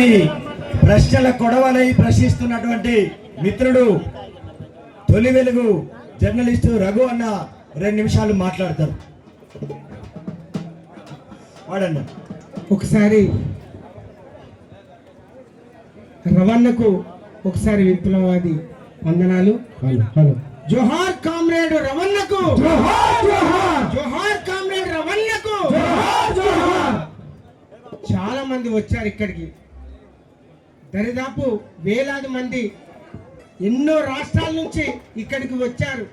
కొన్ని ప్రశ్నల కొడవలై ప్రశ్నిస్తున్నటువంటి మిత్రుడు తొలి వెలుగు జర్నలిస్టు రఘు అన్న రెండు నిమిషాలు మాట్లాడతారు. వాడండి ఒకసారి రవణకు ఒకసారి విప్లవాది వందనాలు. జోహార్ కామ్రేడ్ రవణకు జోహార్ జోహార్. జోహార్ కామ్రేడ్ రవణకు జోహార్ జోహార్. చాలా మంది వచ్చారు ఇక్కడికి. దరిదాపు వేలాది మంది ఎన్నో రాష్ట్రాల నుంచి ఇక్కడికి వచ్చారు.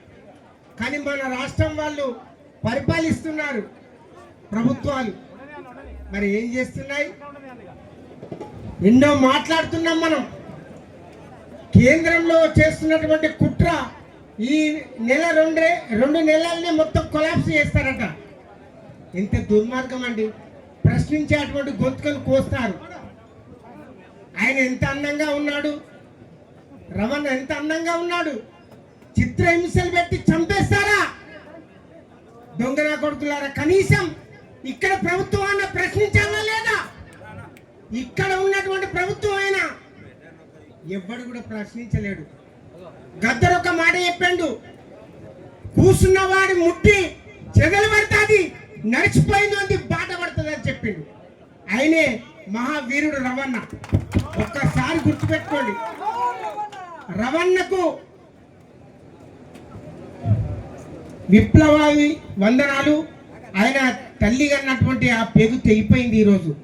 కానీ మన రాష్ట్రం వాళ్ళు పరిపాలిస్తున్నారు ప్రభుత్వాలు. మరి ఏం చేస్తున్నాయి? ఎన్నో మాట్లాడుతున్నాం మనం. కేంద్రంలో చేస్తున్నటువంటి కుట్ర ఈ నెల రెండే రెండు నెలలనే మొత్తం కొలాప్స్ చేస్తారట. ఎంత దుర్మార్గం అండి. ప్రశ్నించేటువంటి గొంతుకలు కోస్తారు. ఆయన ఎంత అందంగా ఉన్నాడు? రమణ ఎంత అందంగా ఉన్నాడు? చిత్రహింసలు పెట్టి చంపేస్తారా? దొంగన కొడుకులారా కనీసం ఇక్కడ ప్రభుత్వం అన్న ప్రశ్నించాలా లేదా? ఇక్కడ ఉన్నటువంటి ప్రభుత్వం ఆయన ఎవ్వడు కూడా ప్రశ్నించలేడు. గద్దరు ఒక మాట చెప్పాడు కూసున్న వాడి ముట్టి చెదలు పడుతుంది నడిచిపోయింది బాట పడుతుంది అని చెప్పిండు. ఆయనే మహావీరుడు రవణ. ఒక్కసారి గుర్తుపెట్టుకోండి. రవణకు విప్లవాది వందనాలు. ఆయన తల్లి అన్నటువంటి ఆ పెగు తెగిపోయింది ఈరోజు.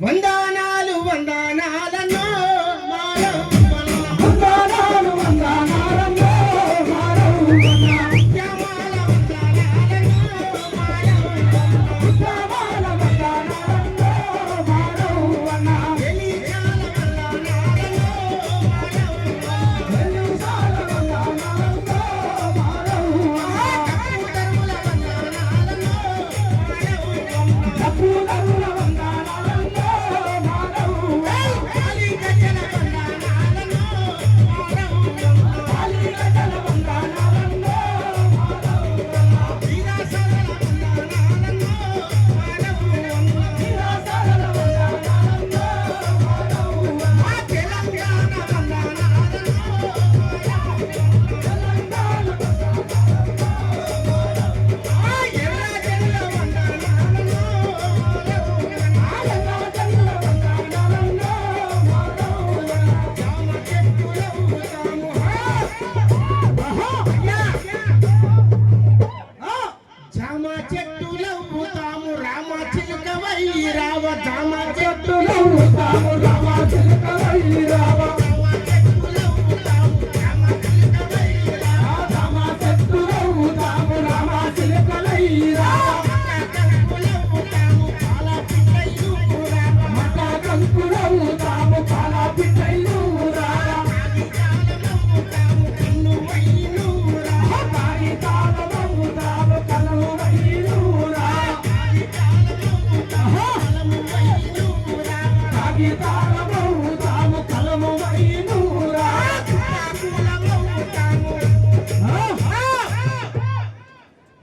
వందనాలు వందనాలను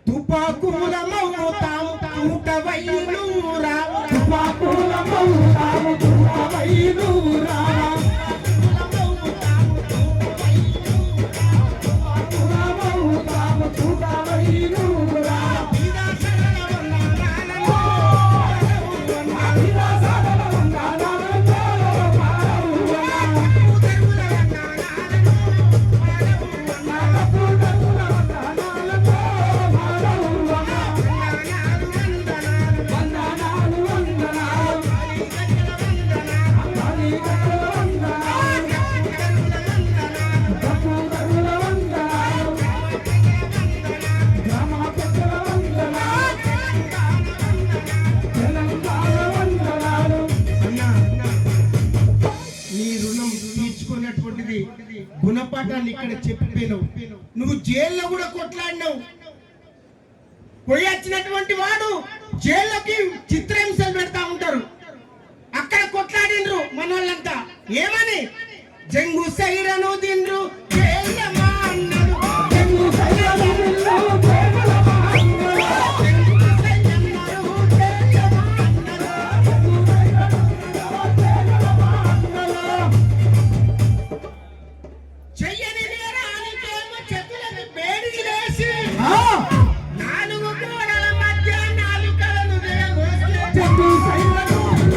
తుపాకు ఇక్కడ చెప్పిపోయినావు నువ్వు జైల్లో కూడా కొట్లాడినావు. పోయొచ్చినటువంటి వాడు జైల్లోకి చిత్రహింసలు పెడతా ఉంటారు. అక్కడ కొట్లాడినరు మన వాళ్ళంతా ఏమని? జంగు సైరను తిండ్రు いいね!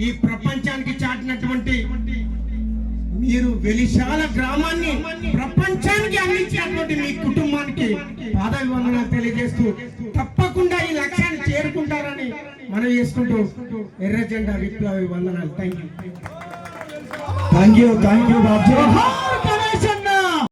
ఈ ప్రపంచానికి చాటినటువంటి మీరు వెలిశాల గ్రామాన్ని ప్రపంచానికి అందించినటువంటి మీ కుటుంబానికి పాదవి వందనాలు తెలియజేస్తూ తప్పకుండా ఈ లక్ష్యాన్ని చేరుకుంటారని మనం చేసుకుంటూ ఎర్ర జెండా విప్లవ వందనాలు thank you thank you thank you Babu